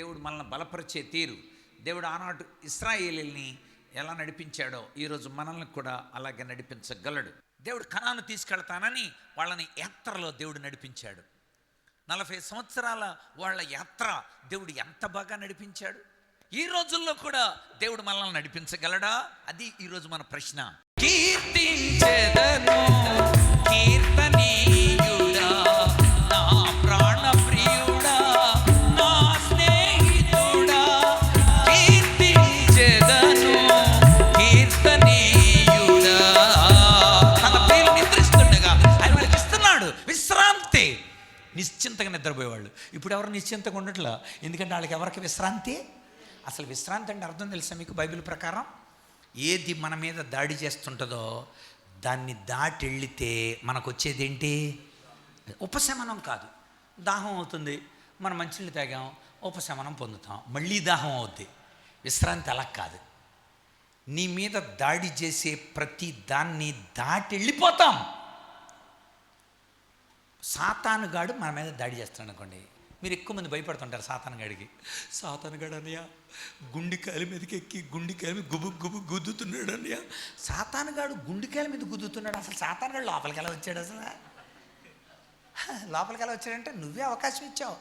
దేవుడు మనల్ని బలపరిచే తీరు. దేవుడు ఆనాడు ఇస్రాయేలీల్ని ఎలా నడిపించాడో ఈరోజు మనల్ని కూడా అలాగే నడిపించగలడు. దేవుడు కణాను తీసుకెళ్తానని వాళ్ళని యాత్రలో దేవుడు నడిపించాడు. నలభై సంవత్సరాల వాళ్ళ యాత్ర దేవుడు ఎంత బాగా నడిపించాడు? ఈ రోజుల్లో కూడా దేవుడు మనల్ని నడిపించగలడా? అది ఈరోజు మన ప్రశ్న. కీర్తించదను కీర్తనీ నిద్రపోయేవాళ్ళు. ఇప్పుడు ఎవరు నిశ్చింతగా ఉండట్లా? ఎందుకంటే వాళ్ళకి ఎవరికి విశ్రాంతి? అసలు విశ్రాంతి అంటే అర్థం తెలుసా మీకు బైబిల్ ప్రకారం? ఏది మన మీద దాడి చేస్తుంటుందో దాన్ని దాటి వెళితే మనకు వచ్చేది ఏంటి ఉపశమనం కాదు. దాహం అవుతుంది. మనం మంచినీళ్ళు తాగాం ఉపశమనం పొందుతాం. మళ్ళీ దాహం అవుద్ది. విశ్రాంతి అలా కాదు. నీ మీద దాడి చేసే ప్రతి దాన్ని దాటి వెళ్ళిపోతాం సాతానుగాడు మన మీద దాడి చేస్తాడు అనుకోండి మీరు ఎక్కువ మంది భయపడుతుంటారు సాతానుగాడికి సాతానుగాడు అన్నయ్య గుండెకాయల మీదకి ఎక్కి గుండెకాయల మీద గుబు గుబు గుద్దుతున్నాడు అన్నయ్య సాతానుగాడు గుండెకాయల మీద గుద్దుతున్నాడు. అసలు సాతానుగాడు లోపలికి ఎలా వచ్చాడు అసలు? లోపలికి ఎలా వచ్చాడంటే నువ్వే అవకాశం ఇచ్చావు.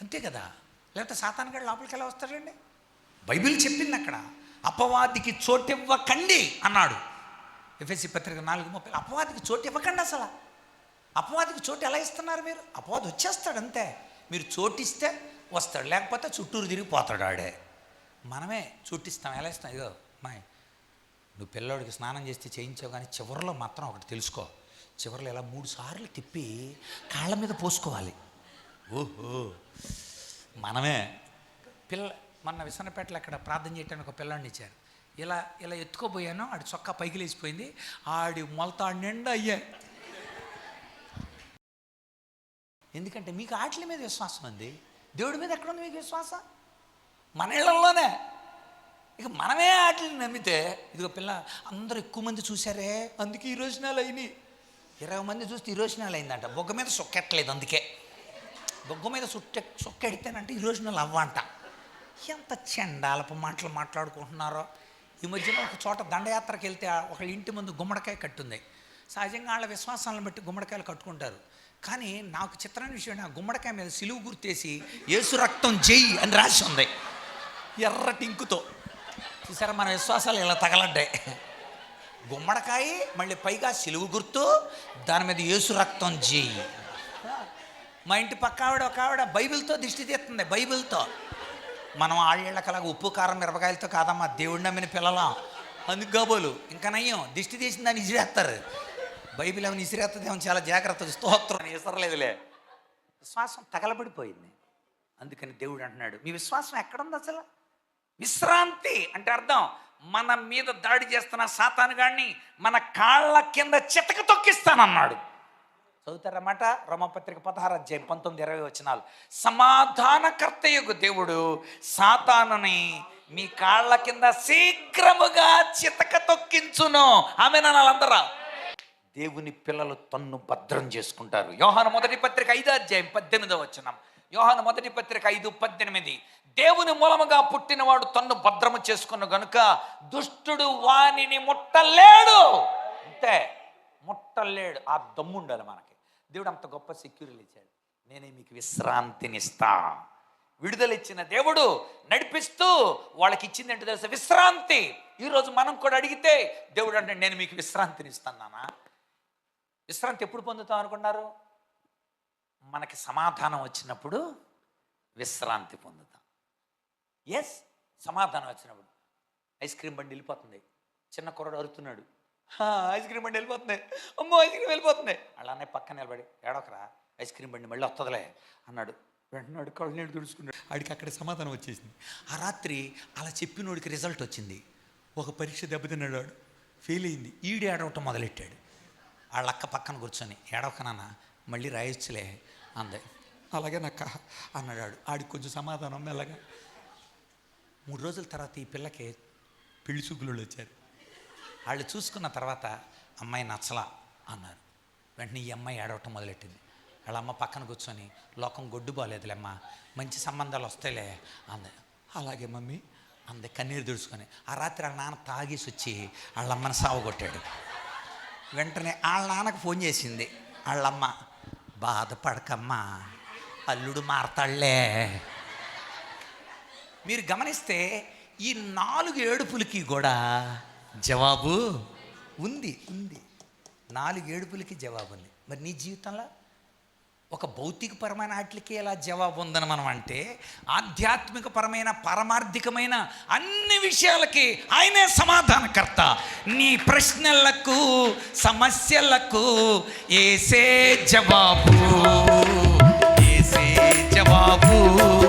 అంతే కదా? లేకపోతే సాతానుగాడు లోపలికి ఎలా వస్తాడండి బైబిల్ చెప్పింది అక్కడ అపవాదికి చోటివ్వకండి అన్నాడు. ఎఫ్ఎస్సి పత్రిక నాలుగు ముప్పై అపవాదికి చోటు ఇవ్వకండి అసలు. అపవాదికి చోటు ఎలా ఇస్తున్నారు మీరు? అపవాది వచ్చేస్తాడు అంతే. మీరు చోటిస్తే వస్తాడు. లేకపోతే చుట్టూరు తిరిగి పోతాడు ఆడే. మనమే చుట్టిస్తాం ఎలా ఇస్తాం? ఇదో మా నువ్వు పిల్లోడికి స్నానం చేస్తే చేయించావు కానీ చివరిలో మాత్రం ఒకటి తెలుసుకో. చివరిలో ఇలా మూడు సార్లు తిప్పి కాళ్ళ మీద పోసుకోవాలి. ఓహో మనమే. పిల్ల మొన్న విసనపేటలో అక్కడ ప్రార్థన చేయడానికి ఒక పిల్లాడిని ఇచ్చారు. ఇలా ఇలా ఎత్తుకోపోయాను ఆడి చొక్కా పైకి లేచిపోయింది ఆడి మొలతాడి నిండా అయ్యాయి. ఎందుకంటే మీకు ఆటల మీద విశ్వాసం ఉంది. దేవుడి మీద ఎక్కడ ఉంది మీకు విశ్వాసం? మన ఇళ్ళలోనే. ఇక మనమే ఆటలు నమ్మితే ఇదిగో పిల్ల అందరూ ఎక్కువ మంది చూశారే అందుకే ఈ రోజునాలు అయినాయి. ఇరవై మంది చూస్తే ఈ రోజునాలు అయిందంట. బొగ్గ మీద సొక్కెట్టలేదు అందుకే. బొగ్గ మీద సుట్టె సొక్కెడితేనంటే ఈ రోజునాలు అవ్వంట. ఎంత చెండాలపు మాటలు మాట్లాడుకుంటున్నారో. ఈ మధ్యన ఒక చోట దండయాత్రకి వెళ్తే ఒక ఇంటి ముందు గుమ్మడికాయ కట్టుంది. సహజంగా వాళ్ళ విశ్వాసాలను బట్టి గుమ్మడికాయలు కట్టుకుంటారు. కానీ నాకు చిత్రాన్ని విషయం గుమ్మడికాయ మీద సిలువు గుర్తేసి యేసు రక్తం జై అని రాసి ఉంది. ఎర్ర టింకుతో. చూసారా మన విశ్వాసాలు ఇలా తగలడ్డాయి. గుమ్మడికాయ మళ్ళీ పైగా సిలువు గుర్తు దాని మీద యేసు రక్తం జై మా ఇంటి పక్క ఆవిడ ఒక ఆవిడ బైబిల్తో దిష్టి తీస్తుంది బైబిల్తో. మనం ఆళ్ళకలాగా ఉప్పు కారం మిరపకాయలతో కాదమ్మా దేవుడి నమ్మిన పిల్లలం. అందుకు కాబోలు ఇంకా నయ్యం దిష్టి తీసిన దాన్ని ఇసిరేస్తారు బైబిల్ ఏమైనా ఇసిరేస్తుందేమో చాలా జాగ్రత్తగా స్తోత్రం. ఇసరలేదులే. విశ్వాసం తగలబడిపోయింది. అందుకని దేవుడు అంటున్నాడు మీ విశ్వాసం ఎక్కడుంది అసలు? విశ్రాంతి. అంటే అర్థం మన మీద దాడి చేస్తున్న సాతానుగాడిని మన కాళ్ళ కింద చితక తొక్కిస్తానన్నాడు. చదువుతారన్నమాట రోమపత్రిక పదహారు అధ్యాయం పంతొమ్మిది ఇరవై వచనాలు. సమాధానకర్తయ్యకు దేవుడు సాతానుని మీ కాళ్ళ కింద శీఘ్రముగా చితక తొక్కించును. ఆమె వాళ్ళందరూ దేవుని పిల్లలు తన్ను భద్రం చేసుకుంటారు. యోహాన మొదటి పత్రిక ఐదో అధ్యాయం పద్దెనిమిదో వచ్చినాం యోహాన మొదటి పత్రిక ఐదు పద్దెనిమిది. దేవుని మూలముగా పుట్టినవాడు తన్ను భద్రము చేసుకున్న గనుక దుష్టుడు వానిని ముట్టలేడు. అంతే. ముట్టలేడు. ఆ దమ్ము ఉండాలి మనకి. దేవుడు అంత గొప్ప సెక్యూరిటీ ఇచ్చాడు. నేనే మీకు విశ్రాంతినిస్తా. విడుదల ఇచ్చిన దేవుడు నడిపిస్తూ వాళ్ళకి ఇచ్చింది ఏంటో తెలుసా? విశ్రాంతి. ఈరోజు మనం కూడా అడిగితే దేవుడు అంటే నేను మీకు విశ్రాంతిని నానా విశ్రాంతి ఎప్పుడు పొందుతాం అనుకున్నారు? మనకి సమాధానం వచ్చినప్పుడు విశ్రాంతి పొందుతాం. ఎస్ సమాధానం వచ్చినప్పుడు. ఐస్ క్రీమ్ బండి వెళ్ళిపోతుంది. చిన్న కుర్రాడు అరుతున్నాడు. ఐస్ క్రీమ్ బండి వెళ్ళిపోతుంది. అమ్మో ఐస్ క్రీమ్ వెళ్ళిపోతుంది. అలానే పక్కన నిలబడి ఏడొకరా ఐస్ క్రీమ్ బండి మళ్ళీ వస్తుందిలే అన్నాడు. వెంటనే కళ్ళు నీళ్ళు తుడుచుకున్నాడు. ఆడికి అక్కడ సమాధానం వచ్చేసింది. ఆ రాత్రి అలా చెప్పినోడికి రిజల్ట్ వచ్చింది. ఒక పరీక్ష దెబ్బతిన్నాడు ఫెయిల్ అయింది. ఈడి ఏడవటం మొదలెట్టాడు. వాళ్ళ అక్క పక్కన కూర్చొని ఏడవక నాన్న మళ్ళీ రాయొచ్చులే అంది. అలాగే నక్క అన్నాడు. ఆడికి కొంచెం సమాధానం మెల్లగా. మూడు రోజుల తర్వాత ఈ పిల్లకి పెళ్ళి సుగ్గులు వచ్చారు. వాళ్ళు చూసుకున్న తర్వాత అమ్మాయి నచ్చలా అన్నారు. వెంటనే ఈ అమ్మాయి ఏడవటం మొదలెట్టింది. వాళ్ళ అమ్మ పక్కన కూర్చొని లోకం గొడ్డు బాగాలేదులేమ్మా మంచి సంబంధాలు వస్తాయిలే అంది. అలాగే మమ్మీ అంది కన్నీరు తుడుచుకొని ఆ రాత్రి వాళ్ళ నాన్న తాగేసి వచ్చి వాళ్ళ అమ్మని సావగొట్టాడు. వెంటనే వాళ్ళ నాన్నకు ఫోన్ చేసింది. వాళ్ళమ్మ బాధపడకమ్మా అల్లుడు మారతాళ్ళే. మీరు గమనిస్తే ఈ నాలుగు ఏడుపులకి కూడా జవాబు ఉంది ఉంది. నాలుగు ఏడుపులకి జవాబు ఉంది. మరి నీ జీవితంలో? ఒక భౌతికపరమైన వాటికి ఎలా జవాబు ఉందని మనం అంటే ఆధ్యాత్మికపరమైన పరమార్థికమైన అన్ని విషయాలకి ఆయనే సమాధానకర్త. నీ ప్రశ్నలకు సమస్యలకు ఏసే జవాబు. ఏసే జవాబు.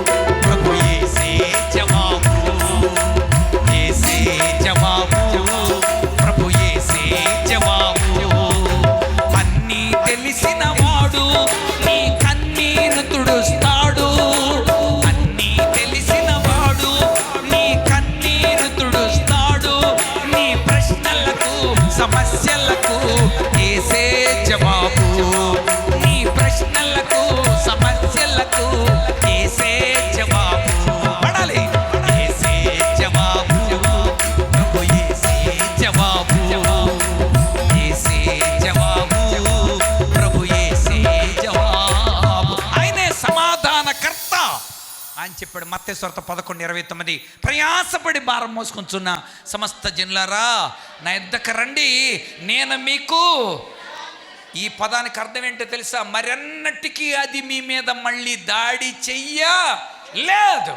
మత్తే మత్తేశ్వరత పదకొండు ఇరవై తొమ్మిది. ప్రయాసపడి భారం మోసుకుంటున్న సమస్త జనులారా నా ఇద్దక రండి. నేను మీకు ఈ పదానికి అర్థం ఏంటో తెలుసా? మరెన్నటికీ అది మీ మీద మళ్ళీ దాడి చెయ్య? లేదు.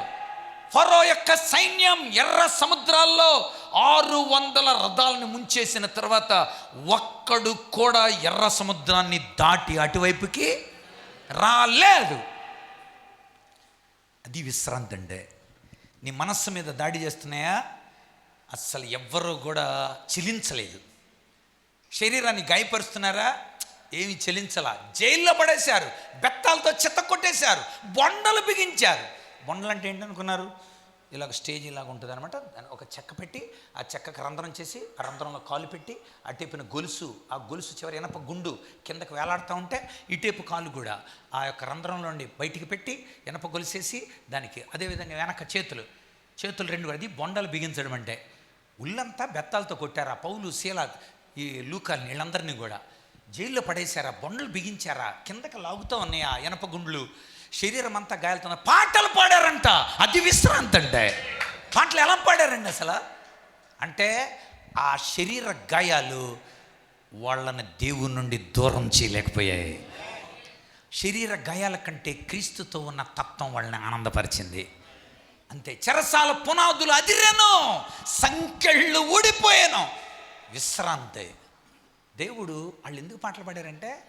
ఫరో యొక్క సైన్యం ఎర్ర సముద్రాల్లో ఆరు వందల రథాలను ముంచేసిన తర్వాత ఒక్కడు కూడా ఎర్ర సముద్రాన్ని దాటి అటువైపుకి రాలేదు. అది విశ్రాంతి అంటే నీ మనస్సు మీద దాడి చేస్తున్నాయా? అస్సలు ఎవ్వరూ కూడా చెలించలేదు. శరీరాన్ని గాయపరుస్తున్నారా? ఏమి చెలించలా. జైల్లో పడేశారు. బెత్తాలతో చెత్త కొట్టేశారు. బొండలు బిగించారు. బొండలు అంటే ఏంటనుకున్నారు? ఇలాగ స్టేజ్ ఇలాగ ఉంటుంది అనమాట ఒక చెక్క పెట్టి ఆ చెక్కకు రంధ్రం చేసి ఆ రంధ్రంలో కాలు పెట్టి అటేపిన గొలుసు ఆ గొలుసు చివరి ఎనప గుండు కిందకు వేలాడుతూ ఉంటే ఇటేపు కాలు కూడా ఆ యొక్క రంధ్రంలో నుండి బయటికి పెట్టి ఎనప గొలుసేసి దానికి అదేవిధంగా వెనక చేతులు చేతులు రెండు కూడా అది బొండలు బిగించడం అంటే ఉల్లంతా బెత్తాలతో కొట్టారు ఆ పౌలు శీల ఈ లూకాల్ని వీళ్ళందరినీ కూడా. జైల్లో పడేశారా బొండలు బిగించారా కిందకి లాగుతూ ఉన్నాయి ఆ ఎనప గుండ్లు. శరీరం అంతా గాయాలతో పాటలు పాడారంట. అది విశ్రాంతి అంటే పాటలు ఎలా పాడారండి అసలు? అంటే ఆ శరీర గాయాలు వాళ్ళని దేవుని నుండి దూరం చేయలేకపోయాయి. శరీర గాయాల కంటే క్రీస్తుతో ఉన్న తత్వం వాళ్ళని ఆనందపరిచింది. అంతే. చెరసాల పునాదులు అదిరెను. సంఖ్యళ్ళు ఊడిపోయాను. విశ్రాంతి. దేవుడు వాళ్ళు ఎందుకు పాటలు పాడారంటే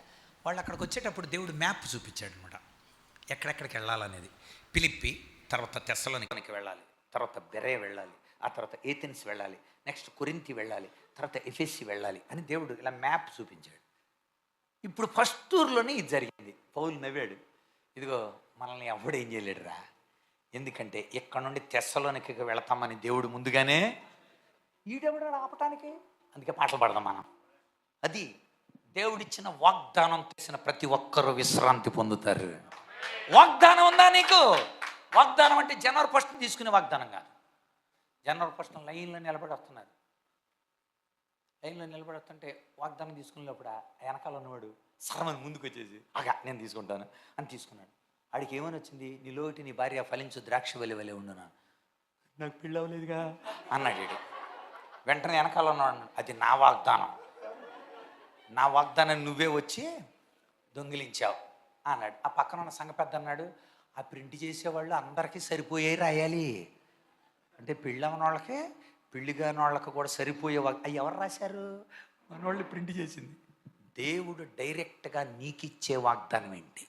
వాళ్ళు అక్కడికి వచ్చేటప్పుడు దేవుడు మ్యాప్ చూపించాడు అనమాట ఎక్కడెక్కడికి వెళ్ళాలనేది. పిలిప్పి తర్వాత తెస్సలోనికి వెళ్ళాలి. తర్వాత బెరే వెళ్ళాలి. ఆ తర్వాత ఏథెన్స్ వెళ్ళాలి. నెక్స్ట్ కొరింతి వెళ్ళాలి. తర్వాత ఎఫెస్సి వెళ్ళాలి అని దేవుడు ఇలా మ్యాప్ చూపించాడు. ఇప్పుడు ఫస్ట్ టూర్లోనే ఇది జరిగింది. పౌలు నవ్వాడు ఇదిగో మనల్ని ఎవడు ఏం చేయలేడురా? ఎందుకంటే ఇక్కడ నుండి తెస్సలోనికి వెళతామని దేవుడు ముందుగానే ఈడెవడు ఆపటానికి? అందుకే పాటలు పాడదాం మనం. అది దేవుడిచ్చిన వాగ్దానం చేసిన ప్రతి ఒక్కరూ విశ్రాంతి పొందుతారు. వాగ్దానం ఉందా నీకు? వాగ్దానం అంటే జనవరి ఫస్ట్ తీసుకునే వాగ్దానం కాదు. జనవరి ఫస్ట్ లైన్లో నిలబడి వస్తున్నారు. లైన్లో నిలబడి వస్తుంటే వాగ్దానం తీసుకునేటప్పుడు ఆ వెనకాల ఉన్నవాడు సరమని ముందుకు వచ్చేసి అగా నేను తీసుకుంటాను అని తీసుకున్నాడు. ఆడికి ఏమని వచ్చింది? నీలోటి నీ భార్య ఫలించు ద్రాక్ష వలి వలె ఉండునా? నాకు పెళ్ళి అవ్వలేదుగా. అన్నాడు వీడు వెంటనే వెనకాల ఉన్నాడు అది నా వాగ్దానం. నా వాగ్దానం నువ్వే వచ్చి దొంగిలించావు. అన్నాడు. ఆ పక్కన ఉన్న సంఘ పెద్ద అన్నాడు ఆ ప్రింట్ చేసేవాళ్ళు అందరికీ సరిపోయే రాయాలి. అంటే పెళ్ళి వాళ్ళకి పెళ్ళి కాని వాళ్ళకి కూడా సరిపోయే అవి ఎవరు రాశారు? మనవాళ్ళు ప్రింట్ చేసింది. దేవుడు డైరెక్ట్గా నీకిచ్చే వాగ్దానం ఏంటి?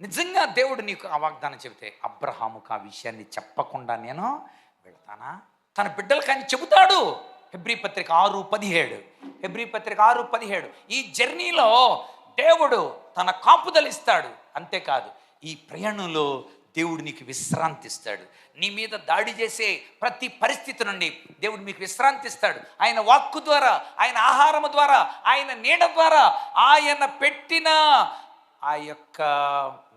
నిజంగా దేవుడు నీకు ఆ వాగ్దానం చెబితే అబ్రహాముకు ఆ విషయాన్ని చెప్పకుండా నేను వెళ్తానా? తన బిడ్డలు కానీ చెబుతాడు. హెబ్రీ పత్రిక ఆరు పదిహేడు. హెబ్రీ పత్రిక ఆరు పదిహేడు. ఈ జర్నీలో దేవుడు తన కాపుదలిస్తాడు అంతేకాదు ఈ ప్రయాణంలో దేవుడు నీకు విశ్రాంతి ఇస్తాడు. నీ మీద దాడి చేసే ప్రతి పరిస్థితి నుండి దేవుడు మీకు విశ్రాంతి ఇస్తాడు. ఆయన వాక్కు ద్వారా ఆయన ఆహారము ద్వారా ఆయన నీడ ద్వారా ఆయన పెట్టిన ఆ యొక్క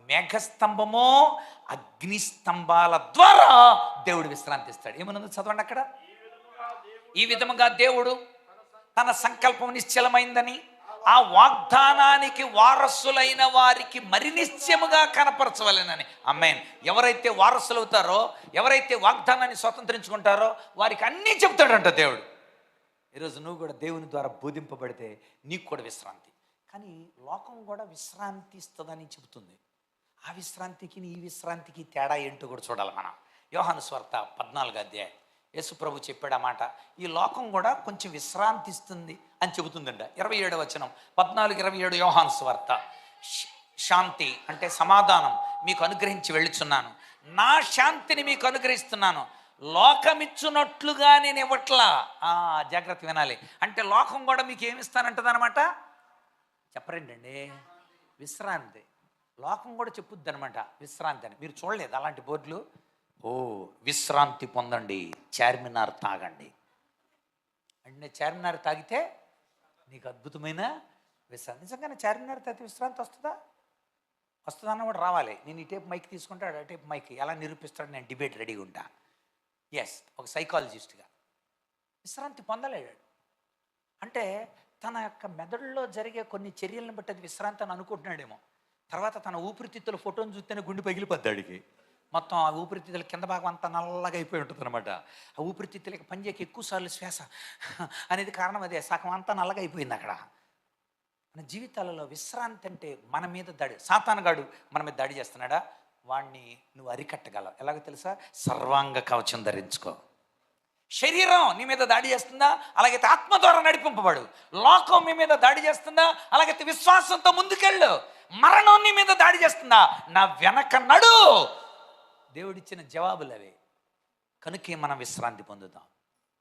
మేఘస్తంభమో అగ్ని స్తంభాల ద్వారా దేవుడు విశ్రాంతిస్తాడు ఏమన్నది చదవండి అక్కడ? ఈ విధముగా దేవుడు తన సంకల్పం నిశ్చలమైందని ఆ వాగ్దానానికి వారసులైన వారికి మరి నిశ్చయముగా కనపరచవలెనని. అమ్మాయిని ఎవరైతే వారసులు అవుతారో ఎవరైతే వాగ్దానాన్ని స్వతంత్రించుకుంటారో వారికి అన్నీ చెప్తాడంట దేవుడు. ఈరోజు నువ్వు కూడా దేవుని ద్వారా బోధింపబడితే నీకు కూడా విశ్రాంతి. కానీ లోకం కూడా విశ్రాంతి ఇస్తుందని చెబుతుంది. ఆ విశ్రాంతికి ఈ విశ్రాంతికి తేడా ఏంటో కూడా చూడాలి మనం. యోహాను స్వార్త పద్నాలుగు అధ్యాయం. యేసు ప్రభు చెప్పాడు ఈ లోకం కూడా కొంచెం విశ్రాంతి ఇస్తుంది అని చెబుతుందంట. ఇరవై ఏడు వచనం పద్నాలుగు ఇరవై ఏడు యోహాన్స్ వార్త శ- శాంతి అంటే సమాధానం మీకు అనుగ్రహించి వెళ్ళుచున్నాను. నా శాంతిని మీకు అనుగ్రహిస్తున్నాను. లోకమిచ్చునట్లుగా నేను ఇవ్వట్లా. జాగ్రత్త వినాలి. అంటే లోకం కూడా మీకు ఏమి ఇస్తానంటదనమాట? చెప్పరండి విశ్రాంతి. లోకం కూడా చెప్పుద్ది అనమాట. విశ్రాంతి అని. మీరు చూడలేదు అలాంటి బోర్డులు? ఓ విశ్రాంతి పొందండి చార్మినార్ తాగండి. అంటే చార్మినార్ తాగితే నీకు అద్భుతమైన విశ్రాంతి. నిజంగానే చార్మినార్ తాగితే విశ్రాంతి వస్తుందా? వస్తుందన్న కూడా రావాలి. నేను ఈ టేప్ మైక్ తీసుకుంటాడు ఆ టేప్ మైక్ ఎలా నిరూపిస్తాడు నేను డిబేట్ రెడీగా ఉంటా. ఎస్ ఒక సైకాలజిస్ట్గా. విశ్రాంతి పొందలేడు. అంటే తన యొక్క మెదడులో జరిగే కొన్ని చర్యలను బట్టి అది విశ్రాంతి అని అనుకుంటున్నాడేమో. తర్వాత తన ఊపిరితిత్తుల ఫోటోని చూస్తేనే గుండె పగిలిపోద్దాడికి మొత్తం ఆ ఊపిరితిత్తుల కింద భాగం అంతా నల్లగా అయిపోయి ఉంటుంది అనమాట ఆ ఊపిరితిత్తులకి పనిచేయక ఎక్కువసార్లు శ్వాస అనేది కారణం అదే. సగం అంతా నల్లగా అయిపోయింది అక్కడ. మన జీవితాలలో విశ్రాంతి అంటే మన మీద దాడి. సాతానగాడు మన మీద దాడి చేస్తున్నాడా? వాణ్ణి నువ్వు అరికట్టగలవు. ఎలాగో తెలుసా? సర్వాంగ కవచం ధరించుకో. శరీరం నీ మీద దాడి చేస్తుందా? అలాగైతే ఆత్మ ద్వారా నడిపింపబడు. లోకం మీ మీద దాడి చేస్తుందా? అలాగైతే విశ్వాసంతో ముందుకెళ్ళు. మరణం నీ మీద దాడి చేస్తుందా? నా వెనక నడు. దేవుడిచ్చిన జవాబులు అవే. కనుకే మనం విశ్రాంతి పొందుతాం.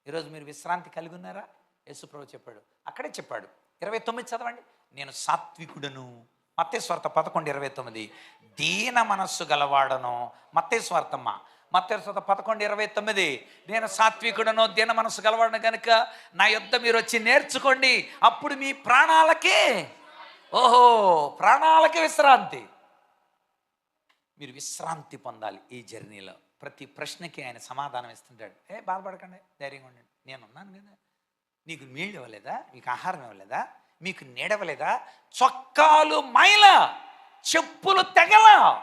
ఈరోజు మీరు విశ్రాంతి కలిగి ఉన్నారా? యేసుప్రభు చెప్పాడు. అక్కడే చెప్పాడు. ఇరవై తొమ్మిది చదవండి. నేను సాత్వికుడను. మత్తేశ్వార్త పదకొండు ఇరవై తొమ్మిది. దీన మనస్సు గలవాడను. మత్తేశ్వార్తమ్మ. స్వార్థమ్మ పదకొండు ఇరవై తొమ్మిది. నేను సాత్వికుడను దీన మనస్సు గలవాడను కనుక నా యుద్ధ మీరు వచ్చి నేర్చుకోండి. అప్పుడు మీ ప్రాణాలకి. ఓహో ప్రాణాలకి విశ్రాంతి. మీరు విశ్రాంతి పొందాలి ఈ జర్నీలో. ప్రతి ప్రశ్నకి ఆయన సమాధానం ఇస్తుంటాడు. ఏ బాధపడకండి ధైర్యంగా ఉండండి. నేను ఉన్నాను కదా. నీకు నీళ్ళు ఇవ్వలేదా? మీకు ఆహారం ఇవ్వలేదా? మీకు నీడవలేదా చొక్కాలు మైల చెప్పులు తెగల.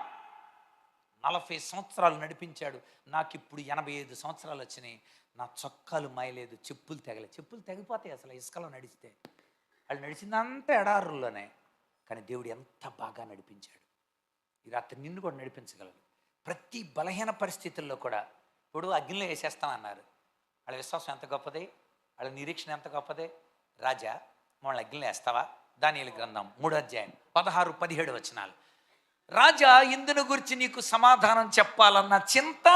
నలభై సంవత్సరాలు నడిపించాడు. నాకు ఇప్పుడు ఎనభై ఐదు సంవత్సరాలు వచ్చినాయి. నా చొక్కాలు మాయలేదు చెప్పులు తెగలే. చెప్పులు తెగిపోతాయి అసలు ఇసుకలో నడిస్తే. వాళ్ళు నడిచిందంతా ఎడారుల్లోనే. కానీ దేవుడు ఎంత బాగా నడిపించాడు. ఈ రాత్రి నిన్ను కూడా నడిపించగలరు ప్రతి బలహీన పరిస్థితుల్లో కూడా ఇప్పుడు అగ్నిలో వేసేస్తానన్నారు. వాళ్ళ విశ్వాసం ఎంత గొప్పది? వాళ్ళ నిరీక్షణ ఎంత గొప్పది? రాజా మమ్మల్ని అగ్నిలో వేస్తావా? దానియలు గ్రంథం మూడో అధ్యాయం పదహారు పదిహేడు వచనాలు. రాజా ఇందును గురించి నీకు సమాధానం చెప్పాలన్న చింత?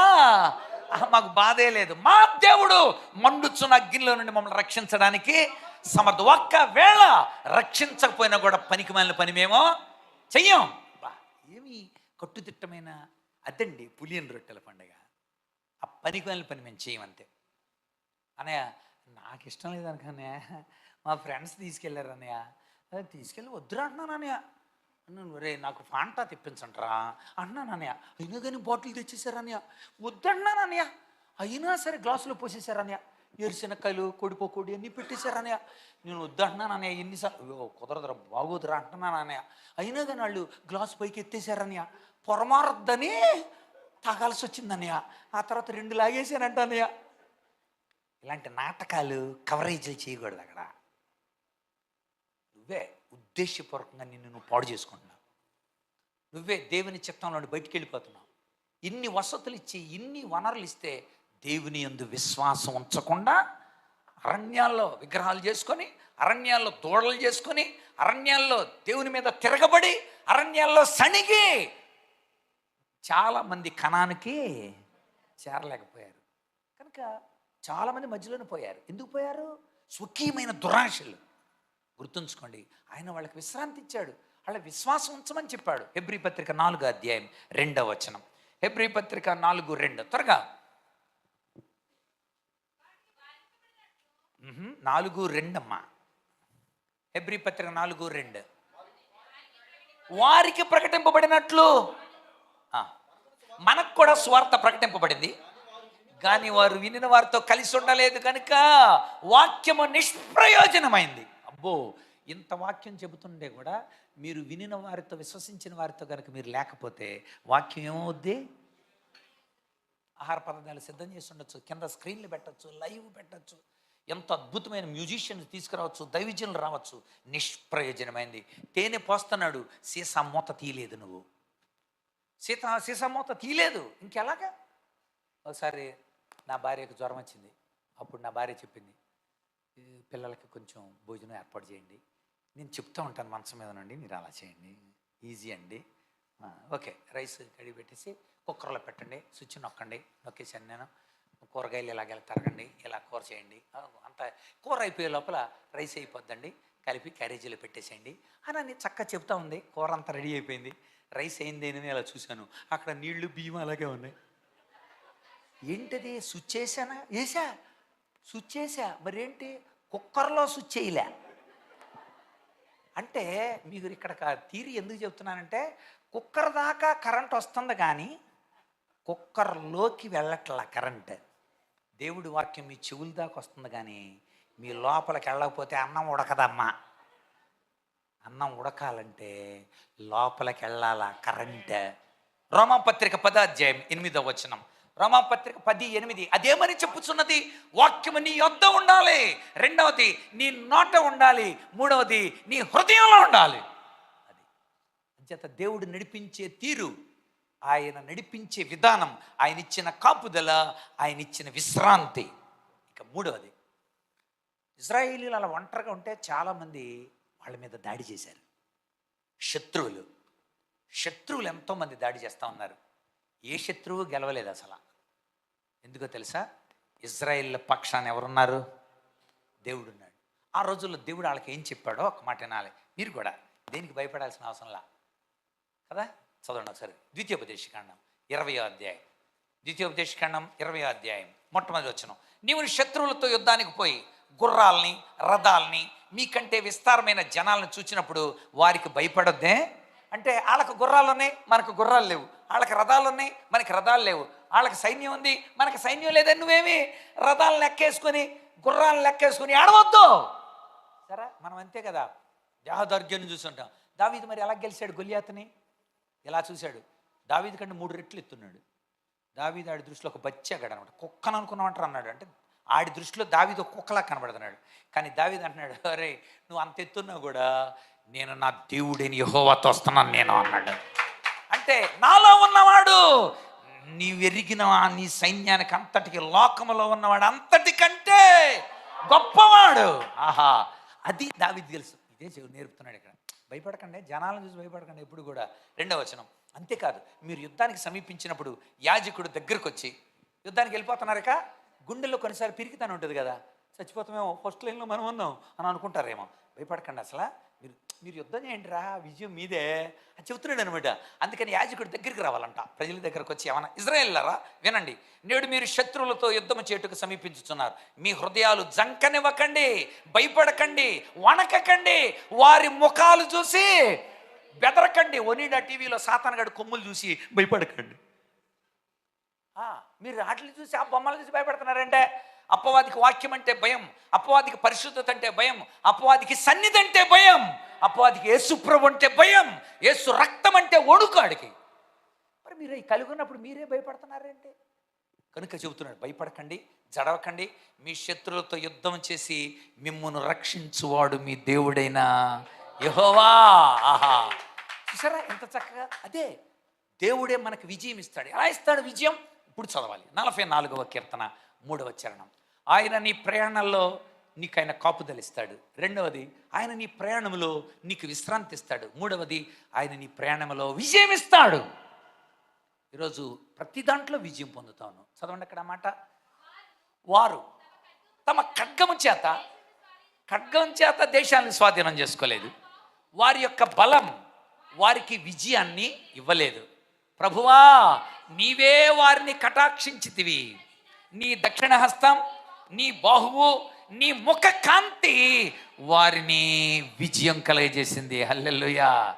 మాకు బాధే లేదు. మా దేవుడు మండుచున్న అగ్నిలో నుండి మమ్మల్ని రక్షించడానికి సమర్థ ఒక్కవేళ రక్షించకపోయినా కూడా పనికి మాలిన పని మేము చెయ్యం. ఏమి కట్టుదిట్టమైన అదండి పులియన్ రొట్టెల పండుగ. ఆ పని మాలిన పని మేము చేయమంతే అనయ్య నాకు ఇష్టం లేదు మా ఫ్రెండ్స్ తీసుకెళ్ళారు అన్నయ్య. అదే తీసుకెళ్ళి వద్దురా అంటున్నాను అన్నయ్య. అన్నాను రే నాకు ఫాంటా తెప్పించంటరా అన్నాను అన్నయ్య. అయినా కానీ బాటిల్ తెచ్చేసారు అన్నయ్య. వద్దన్నాను అన్నయ్య. అయినా సరే గ్లాసులో పోసేసారు అన్నయ్య. ఎరుశనక్కాయలు కొడిపోకొడి అన్నీ పెట్టేశారు అన్నయ్య. నేను వద్దంటున్నాను అన్నయ్య ఎన్నిసార్లు కుదరదురా బాగోదురా అంటున్నాను అన్నయ్య. అయినా కానీ వాళ్ళు గ్లాస్ పైకి ఎత్తేసారు పొరమారద్దని తాగాల్సి వచ్చిందన్నయ్య ఆ తర్వాత రెండు లాగేసానంట అన్నయ్య. ఇలాంటి నాటకాలు కవరేజీలు చేయకూడదు అక్కడ. నువ్వే ఉద్దేశపూర్వకంగా నిన్ను నువ్వు పాడు చేసుకుంటున్నావు. నువ్వే దేవుని చిత్తంలో నుండి బయటికి వెళ్ళిపోతున్నావు ఇన్ని వసతులు ఇచ్చి ఇన్ని వనరులు ఇస్తే దేవుని యందు విశ్వాసం ఉంచకుండా అరణ్యాల్లో విగ్రహాలు చేసుకొని అరణ్యాల్లో దూడలు చేసుకొని అరణ్యాల్లో దేవుని మీద తిరగబడి అరణ్యాల్లో సణిగి చాలామంది కణానికి చేరలేకపోయారు. కనుక చాలామంది మధ్యలోనే పోయారు. ఎందుకు పోయారు? స్వకీయమైన దురాశలు. గుర్తుంచుకోండి ఆయన వాళ్ళకి విశ్రాంతి ఇచ్చాడు. వాళ్ళ విశ్వాసం ఉంచమని చెప్పాడు. హెబ్రి పత్రిక నాలుగు అధ్యాయం రెండవ వచనం. హెబ్రి పత్రిక నాలుగు రెండు. త్వరగా నాలుగు రెండమ్మా హెబ్రి పత్రిక నాలుగు రెండు. వారికి ప్రకటింపబడినట్లు. మనకు కూడా స్వార్థ ప్రకటింపబడింది. కానీ వారు వినిన వారితో కలిసి ఉండలేదు కనుక వాక్యము నిష్ప్రయోజనమైంది. అబ్బో ఇంత వాక్యం చెబుతుండే కూడా మీరు వినిన వారితో విశ్వసించిన వారితో కనుక మీరు లేకపోతే వాక్యం ఏమవుద్ది? ఆహార పదార్థాలు సిద్ధం చేసి ఉండొచ్చు. కింద స్క్రీన్లు పెట్టచ్చు లైవ్ పెట్టచ్చు. ఎంత అద్భుతమైన మ్యూజిషియన్స్ తీసుకురావచ్చు దైవజనులు రావచ్చు. నిష్ప్రయోజనమైంది. తేనె పోస్తున్నాడు. సీసా మూత తీయలేదు నువ్వు. సీత సీసా మూత తీయలేదు. ఇంకెలాగా? ఒకసారి నా భార్యకు జ్వరం వచ్చింది. అప్పుడు నా భార్య చెప్పింది పిల్లలకి కొంచెం భోజనం ఏర్పాటు చేయండి. నేను చెప్తూ ఉంటాను మంచం మీద నుండి మీరు అలా చేయండి. ఈజీ అండి. ఓకే. రైస్ కడిగి పెట్టేసి కుక్కర్లో పెట్టండి. స్విచ్ నొక్కండి. నొక్కేసాను నేను. కూరగాయలు ఇలాగ తరగండి ఇలా కూర చేయండి. అంత కూర అయిపోయే లోపల రైస్ అయిపోద్దండి. కలిపి క్యారేజీలో పెట్టేసేయండి. అని అని చక్కగా చెప్తా ఉంది. కూర అంతా రెడీ అయిపోయింది. రైస్ అయింది అని అలా చూశాను. అక్కడ నీళ్ళు బియ్యం అలాగే ఉన్నాయి. ఏంటది? స్విచ్ చేశానా? వేసా స్విచ్ చేసా మరేంటి? కుక్కర్లో స్విచ్ చేయలే. అంటే మీరు ఇక్కడ తీరి ఎందుకు చెప్తున్నానంటే కుక్కర్ దాకా కరెంట్ వస్తుంది కానీ కుక్కర్లోకి వెళ్ళట్లా కరెంట్. దేవుడి వాక్యం మీ చెవుల దాకా వస్తుంది కానీ మీ లోపలికి వెళ్ళకపోతే అన్నం ఉడకదమ్మా. అన్నం ఉడకాలంటే లోపలికి వెళ్ళాలా కరెంట్. రోమాపత్రిక పదాధ్యాయం ఎనిమిదో వచనం. రోమాపత్రిక పది ఎనిమిది. అదేమని చెప్పుచున్నది వాక్యము నీ యొద్ద ఉండాలి. రెండవది నీ నోట ఉండాలి. మూడవది నీ హృదయంలో ఉండాలి. అది. అంచేత దేవుడు నడిపించే తీరు ఆయన నడిపించే విధానం ఆయన ఇచ్చిన కాపుదల ఆయన ఇచ్చిన విశ్రాంతి. ఇక మూడవది ఇజ్రాయేలీలు అలా ఒంటరిగా ఉంటే చాలామంది వాళ్ళ మీద దాడి చేశారు. శత్రువులు శత్రువులు ఎంతోమంది దాడి చేస్తూ ఉన్నారు. ఏ శత్రువు గెలవలేదు అసలు. ఎందుకో తెలుసా? ఇజ్రాయిల్ పక్షాన్ని ఎవరున్నారు? దేవుడు ఉన్నాడు ఆ రోజుల్లో దేవుడు వాళ్ళకి ఏం చెప్పాడో ఒక మాట వినాలి. మీరు కూడా దేనికి భయపడాల్సిన అవసరంలా కదా? చదవండి ఒకసారి. ద్వితీయోపదేశకాండం ఇరవయో అధ్యాయం. ద్వితీయోపదేశకాండం ఇరవయో అధ్యాయం మొట్టమొదటి వచ్చిన నీవు శత్రువులతో యుద్ధానికి పోయి గుర్రాల్ని రథాల్ని మీకంటే విస్తారమైన జనాలను చూచినప్పుడు వారికి భయపడొద్దే? అంటే వాళ్ళకు గుర్రాలు ఉన్నాయి మనకు గుర్రాలు లేవు. వాళ్ళకి రథాలు ఉన్నాయి మనకి రథాలు లేవు. వాళ్ళకి సైన్యం ఉంది మనకి సైన్యం లేదని నువ్వేమి? రథాలను లెక్కేసుకొని గుర్రాలను లెక్కేసుకొని ఆడవద్దు సరే మనం అంతే కదా. దేహదౌర్గ్యాన్ని చూసుంటాం దావీదు మరి ఎలా గెలిచాడు గొలియాతని ఇలా చూశాడు? దావీది కంటే మూడు రెట్లు ఎత్తున్నాడు. దావీది ఆడి దృష్టిలో ఒక బచ్చాగాడు అనమాట. కుక్కను అనుకున్నామంటారు అన్నాడు. అంటే ఆడి దృష్టిలో దావీది ఒక కుక్కలా కనబడుతున్నాడు. కానీ దావీది అంటున్నాడు అరే నువ్వు అంత ఎత్తున్నా కూడా నేను నా దేవుడిని యహోవాతో వస్తున్నాను నేను అన్నాడు. అంటే నాలో ఉన్నవాడు నీ నీ సైన్యానికి అంతటికి లోకములో ఉన్నవాడు అంతటికంటే గొప్పవాడు. ఆహా అది దావిది తెలుసు. ఇదే నేర్పుతున్నాడు ఇక్కడ. భయపడకండి జనాలను చూసి భయపడకండి ఎప్పుడు కూడా. రెండవ వచనం అంతేకాదు మీరు యుద్ధానికి సమీపించినప్పుడు యాజకుడు దగ్గరకు వచ్చి యుద్ధానికి వెళ్ళిపోతున్నారక? గుండెల్లో కొన్నిసార్లు పిరికితనం ఉంటుంది కదా చచ్చిపోతామేమో ఫస్ట్ లైన్లో మనం ఉన్నాం అని అనుకుంటారేమో. భయపడకండి అసలు. మీరు యుద్ధం చేయండి రా విజయం మీదే అని చెబుతున్నాడు అనమాట అందుకని యాజకుడి దగ్గరికి రావాలంట. ప్రజల దగ్గరకు వచ్చి ఏమన్నా ఇజ్రాయేల్లారా వినండి. నేడు మీరు శత్రువులతో యుద్ధం చేటుకు సమీపించుతున్నారు. మీ హృదయాలు జంకనివ్వకండి భయపడకండి వణకకండి వారి ముఖాలు చూసి బెదరకండి. ఒనిడా టీవీలో సాతానగాడి కొమ్ములు చూసి భయపడకండి. మీరు వాటిని చూసి ఆ బొమ్మలు చూసి భయపడుతున్నారంటే? అప్పవాదికి వాక్యం అంటే భయం అప్పవాదికి పరిశుద్ధత అంటే భయం అప్పవాదికి సన్నిధి అంటే భయం. అపవాదికి యేసుప్రభు అంటే భయం యేసు రక్తం అంటే ఒడుకాడికి మరి మీరు ఈ మీరే భయపడుతున్నారంటే? కనుక చెబుతున్నాడు భయపడకండి జడవకండి మీ శత్రులతో యుద్ధం చేసి మిమ్మును రక్షించువాడు మీ దేవుడైన యహోవా. ఆహా. చూసారా ఎంత చక్కగా? అదే దేవుడే మనకు విజయం ఇస్తాడు. ఎలా ఇస్తాడు విజయం? ఇప్పుడు చదవాలి. నలభై నాలుగవ కీర్తన మూడవ చరణం. ఆయన నీ ప్రయాణంలో నీకు ఆయన కాపుదలిస్తాడు. రెండవది ఆయన నీ ప్రయాణంలో నీకు విశ్రాంతి ఇస్తాడు మూడవది ఆయన నీ ప్రయాణంలో విజయం ఇస్తాడు ఈరోజు ప్రతి దాంట్లో విజయం పొందుతాను చదవండి అక్కడ మాట. వారు తమ ఖడ్గము చేత ఖడ్గం చేత దేశాన్ని స్వాధీనం చేసుకోలేదు. వారి యొక్క బలం వారికి విజయాన్ని ఇవ్వలేదు. ప్రభువా నీవే వారిని కటాక్షించితివి. నీ దక్షిణ హస్తం నీ బాహువు నీ ముఖ కాంతి వారిని విజయం కలగజేసింది. హల్లెల్లుయా